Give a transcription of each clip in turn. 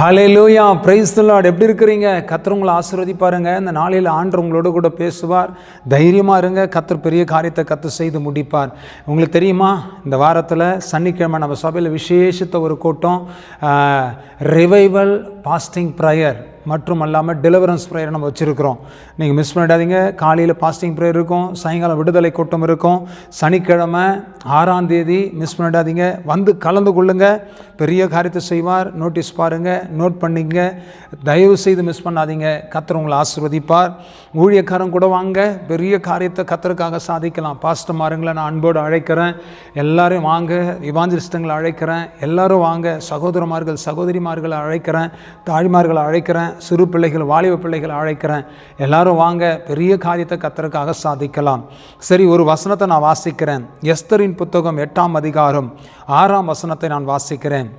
Hallelujah price the lord. எப்படி இருக்கிறீங்க? கத்தர் உங்களை ஆசீர்வதிப்பாருங்க. இந்த நாளில் ஆண்டு உங்களோட கூட பேசுவார். தைரியமாக இருங்க. கத்தர் பெரிய காரியத்தை கத்து செய்து முடிப்பார். உங்களுக்கு தெரியுமா? இந்த வாரத்தில் சனிக்கிழமை நம்ம சபையில் விசேஷத்தை ஒரு கூட்டம் ரிவைவல் பாஸ்டிங் ப்ரேயர் மற்றும் அல்லாமல் டெலிவரன்ஸ் ப்ரேயர் நம்ம வச்சுருக்கிறோம். நீங்கள் மிஸ் பண்ணிடாதீங்க. காலையில் பாஸ்டிங் ப்ரேயர் இருக்கும். சாயங்காலம் விடுதலை கூட்டம் இருக்கும். சனிக்கிழமை ஆறாம் தேதி மிஸ் பண்ணிடாதீங்க. வந்து கலந்து கொள்ளுங்க. பெரிய காரியத்தை செய்வார். நோட்டீஸ் பாருங்கள் நோட் பண்ணிங்க. தயவு செய்து மிஸ் பண்ணாதீங்க. கத்தர் உங்களை ஆசிர்வதிப்பார். ஊழியக்காரன் கூட வாங்க. பெரிய காரியத்தை கத்தருக்காக சாதிக்கலாம். பாஸ்டர் மாருங்களை நான் அன்போடு அழைக்கிறேன். எல்லாரையும் வாங்க. இவாஞ்சலிஸ்டங்களை அழைக்கிறேன். எல்லாரும் வாங்க. சகோதரமார்கள் சகோதரிமார்களை அழைக்கிறேன். தாய்மார்களை அழைக்கிறேன். சிறு பிள்ளைகள் வாலிப பிள்ளைகள் அழைக்கிறேன். எல்லாரும் வாங்க பெரிய காரியத்தை கத்தருக்காக சாதிக்கலாம். சரி ஒரு வசனத்தை நான் வாசிக்கிறேன். எஸ்தரின் புத்தகம் எட்டாம் அதிகாரம் ஆறாம் வசனத்தை நான் வாசிக்கிறேன்.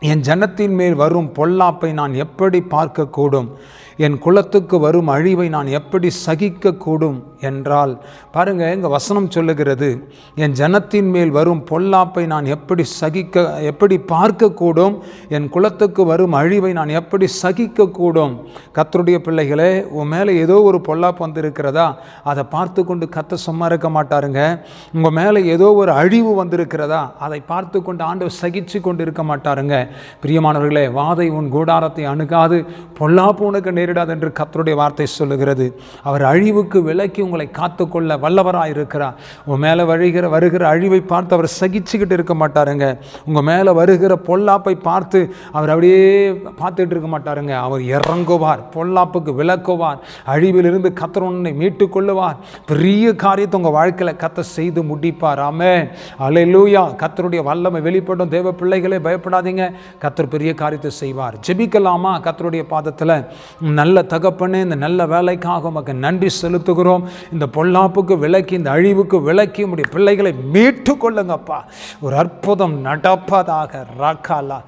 என் ஜனத்தின் மேல் வரும் பொல்லாப்பை நான் எப்படி பார்க்கக்கூடும்? என் குலத்துக்கு வரும் அழிவை நான் எப்படி சகிக்கக்கூடும்? என்றால் பாருங்க எங்கள் வசனம் சொல்லுகிறது என் ஜனத்தின் மேல் வரும் பொல்லாப்பை நான் எப்படி சகிக்க எப்படி பார்க்கக்கூடும்? என் குலத்துக்கு வரும் அழிவை நான் எப்படி சகிக்கக்கூடும்? கத்தருடைய பிள்ளைகளே உன் மேலே ஏதோ ஒரு பொல்லாப்பு வந்திருக்கிறதா? அதை பார்த்து கொண்டு கத்த சும்மா இருக்க மாட்டாருங்க. உங்கள் மேலே ஏதோ ஒரு அழிவு வந்திருக்கிறதா? அதை பார்த்து கொண்டு ஆண்டவர் சகிச்சு கொண்டு இருக்க மாட்டாருங்க. பிரியமானவர்களே வாதை உன் கூடாரத்தை அணுகாது பொல்லாப்பு உனக்கு நேரிடாது என்று கத்தருடைய வார்த்தை சொல்லுகிறது. அவர் அழிவுக்கு விலக்கி உங்களை காத்துக்கொள்ள வல்லவராக இருக்கிறார். உன் மேலே வருகிற வருகிற அழிவை பார்த்து அவர் சகிச்சுக்கிட்டு இருக்க மாட்டாருங்க. உங்கள் மேலே வருகிற பொல்லாப்பை பார்த்து அவர் அப்படியே பார்த்துட்டு இருக்க மாட்டாருங்க. அவர் இறங்குவார் பொல்லாப்புக்கு விளக்குவார் அழிவிலிருந்து கத்தர் உன்னை மீட்டு கொள்ளுவார் பெரிய காரியத்தை உங்கள் வாழ்க்கையில் கத்த செய்து முடிப்பார். ஆமே அலையிலூயா கத்தருடைய வல்லமை வெளிப்படும். தேவ பிள்ளைகளே பயப்படாதீங்க. கத்தர் பெரிய காரியத்தை செய்வார். ஜெபிக்கலாமா? கத்தருடைய பாதத்தில். நல்ல தகப்பனே இந்த நல்ல வேலைக்காக உமக்கு நன்றி செலுத்துகிறோம். இந்த பொல்லாப்புக்கு விலக்கி இந்த அழிவுக்கு விலக்கி உடைய பிள்ளைகளை மீட்டு கொள்ளுங்கப்பா. ஒரு அற்புதம் நடப்பதாக. ராக்காலா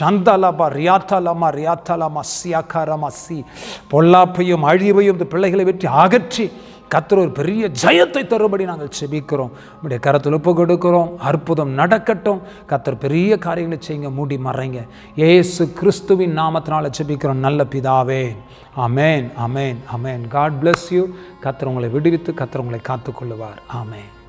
சந்தாலாபா ரியாத்தாலாமா ரியாத்தாலாமா சியாக்காரமா சி. பொல்லாப்பையும் அழிவையும் இந்த பிள்ளைகளை வெற்றி அகற்றி கத்தர் ஒரு பெரிய ஜெயத்தை தரும்படி நாங்கள் செபிக்கிறோம். உடைய கரத்தில் ஒப்பு கொடுக்கிறோம். அற்புதம் நடக்கட்டும். கத்தர் பெரிய காரியங்களை செய்யுங்க. மூடி மறைங்க. ஏசு கிறிஸ்துவின் நாமத்தினால செபிக்கிறோம். நல்ல பிதாவே. Amen amen amen God bless you கத்தர் உங்களை விடுவித்து கத்தர் உங்களை காத்துக்கொள்ளுவார். ஆமேன்.